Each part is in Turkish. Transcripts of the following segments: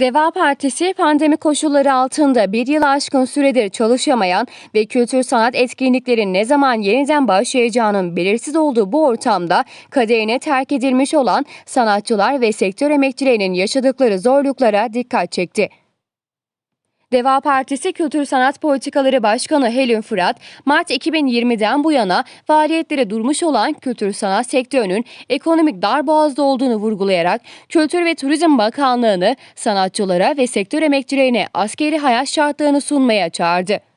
Deva Partisi pandemi koşulları altında bir yıl aşkın süredir çalışamayan ve kültür sanat etkinliklerin ne zaman yeniden başlayacağının belirsiz olduğu bu ortamda kaderine terk edilmiş olan sanatçılar ve sektör emekçilerinin yaşadıkları zorluklara dikkat çekti. Deva Partisi Kültür Sanat Politikaları Başkanı Helin Fırat, Mart 2020'den bu yana faaliyetleri durmuş olan kültür sanat sektörünün ekonomik darboğazda olduğunu vurgulayarak Kültür ve Turizm Bakanlığı'nı sanatçılara ve sektör emekçilerine askeri hayat şartlarını sunmaya çağırdı.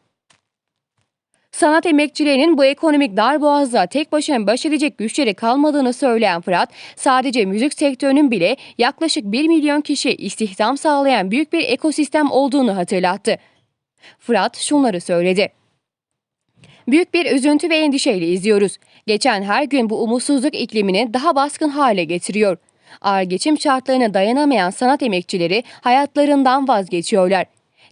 Sanat emekçilerinin bu ekonomik darboğazda tek başına baş edecek güçleri kalmadığını söyleyen Fırat, sadece müzik sektörünün bile yaklaşık 1 milyon kişi istihdam sağlayan büyük bir ekosistem olduğunu hatırlattı. Fırat şunları söyledi. Büyük bir üzüntü ve endişeyle izliyoruz. Geçen her gün bu umutsuzluk iklimini daha baskın hale getiriyor. Ağır geçim şartlarına dayanamayan sanat emekçileri hayatlarından vazgeçiyorlar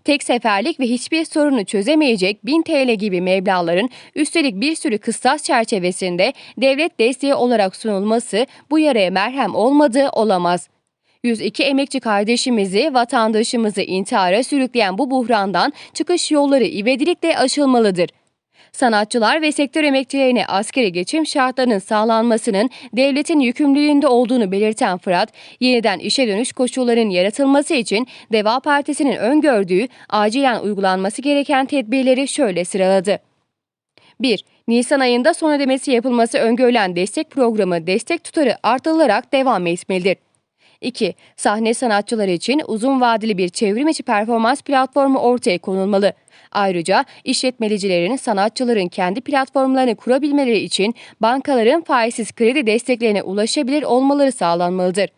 tek seferlik ve hiçbir sorunu çözemeyecek 1000 TL gibi meblaların üstelik bir sürü kıstas çerçevesinde devlet desteği olarak sunulması bu yaraya merhem olmadığı olamaz. 102 emekçi kardeşimizi, vatandaşımızı intihara sürükleyen bu buhrandan çıkış yolları ivedilikle aşılmalıdır. Sanatçılar ve sektör emekçilerine askeri geçim şartlarının sağlanmasının devletin yükümlülüğünde olduğunu belirten Fırat, yeniden işe dönüş koşullarının yaratılması için Deva Partisi'nin öngördüğü acilen uygulanması gereken tedbirleri şöyle sıraladı. 1. Nisan ayında son ödemesi yapılması öngörülen destek programı destek tutarı artırılarak devam etmelidir. 2. Sahne sanatçıları için uzun vadeli bir çevrim içi performans platformu ortaya konulmalı. Ayrıca işletmecilerin sanatçıların kendi platformlarını kurabilmeleri için bankaların faizsiz kredi desteklerine ulaşabilir olmaları sağlanmalıdır.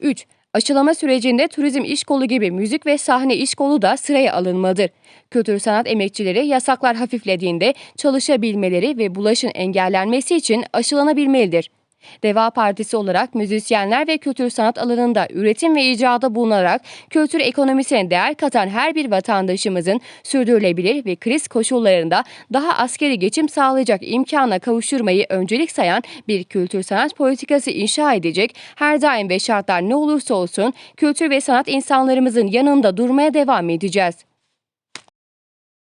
3. Aşılama sürecinde turizm iş kolu gibi müzik ve sahne iş kolu da sıraya alınmalıdır. Kültür sanat emekçileri yasaklar hafiflediğinde çalışabilmeleri ve bulaşın engellenmesi için aşılanabilmelidir. Deva Partisi olarak müzisyenler ve kültür sanat alanında üretim ve icada bulunarak kültür ekonomisine değer katan her bir vatandaşımızın sürdürülebilir ve kriz koşullarında daha askeri geçim sağlayacak imkana kavuşturmayı öncelik sayan bir kültür sanat politikası inşa edecek, her daim ve şartlar ne olursa olsun kültür ve sanat insanlarımızın yanında durmaya devam edeceğiz.